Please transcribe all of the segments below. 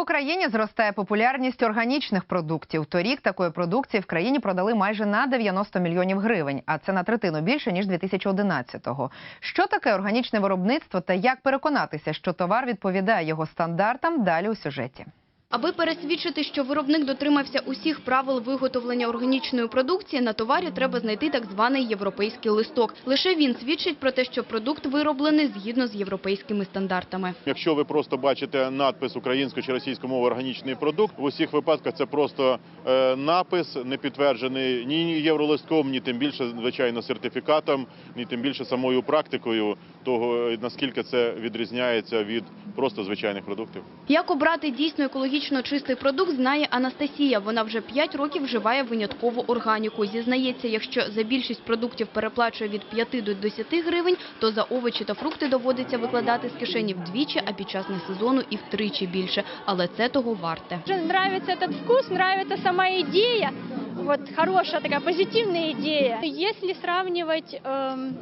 Україні зростає популярність органічних продуктів. Торік такої продукції в країні продали майже на 90 мільйонів гривень, а це на третину більше ніж 2011-го. Що таке органічне виробництво та як переконатися, що товар відповідає його стандартам? Далі у сюжеті. Аби пересвідчити, що виробник дотримався усіх правил виготовлення органічної продукції, на товарі треба знайти так званий європейський листок. Лише він свідчить про те, що продукт вироблений згідно з європейськими стандартами. Якщо ви просто бачите надпис українською чи російською мовою органічний продукт, в усіх випадках це просто е, напис, не підтверджений ні євролистком, ні тим більше, звичайно, сертифікатом, ні тим більше самою практикою того, е, наскільки це відрізняється від просто звичайних продуктів. Як обрати дійсно екологічно чистий продукт, знає Анастасія. Вона вже 5 років вживає виняткову органіку. Зізнається, якщо за більшість продуктів переплачує від 5 до 10 гривень, то за овочі та фрукти доводиться викладати з кишені вдвічі, а під час несезону і втричі більше. Але це того варте. Мне нравится этот вкус, нравится сама идея. Вот хорошая такая позитивная идея. Если сравнивать эм,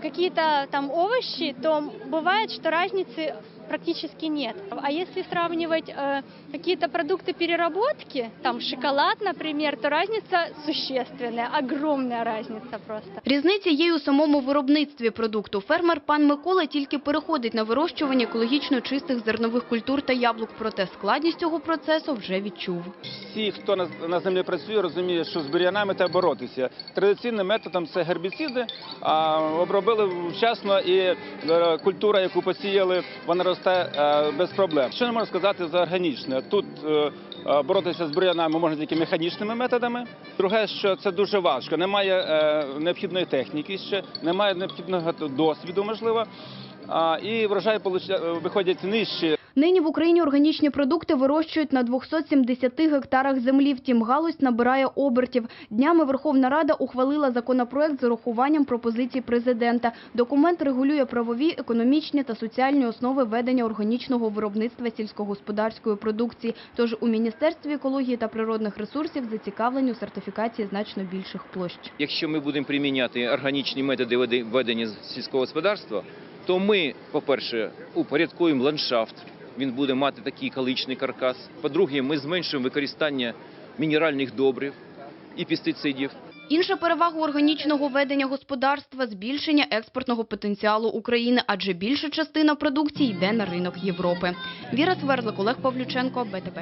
какие-то там овощи, то бывает, что разницы практически нет. А если сравнивать э, какие-то продукты переработки, там шоколад, например, то разница существенная, огромная разница просто. Різниця є й у самому виробництві продукту. Фермер пан Микола тільки переходить на вирощування екологічно чистих зернових культур та яблук. Проте складність цього процесу вже відчув. Всі, хто на, на землі працює, розуміє, що з бур'янами треба боротися. Традиційним методом це гербіциди, а обробили вчасно і е, культура, яку посіяли, вона росте е, без проблем. Що не можна сказати за органічне? Тут е, е, боротися з бур'янами можна тільки механічними методами. Друге, що це дуже важко. Немає необхідної техніки ще, немає необхідного досвіду, можливо. І врожай виходять нижчі. Нині в Україні органічні продукти вирощують на 270 гектарах землі. Втім, галузь набирає обертів. Днями Верховна Рада ухвалила законопроект з урахуванням пропозицій президента. Документ регулює правові, економічні та соціальні основи ведення органічного виробництва сільськогосподарської продукції. Тож у Міністерстві екології та природних ресурсів зацікавлені у сертифікації значно більших площ. Якщо ми будемо приміняти органічні методи веде- ведення сільського господарства, то ми, по-перше, упорядкуємо ландшафт, він буде мати такий каличний каркас. По-друге, ми зменшуємо використання мінеральних добрив і пестицидів. Інша перевага органічного ведення господарства – збільшення експортного потенціалу України, адже більша частина продукції йде на ринок Європи. Віра Сверзлик, Олег Павлюченко, БТБ.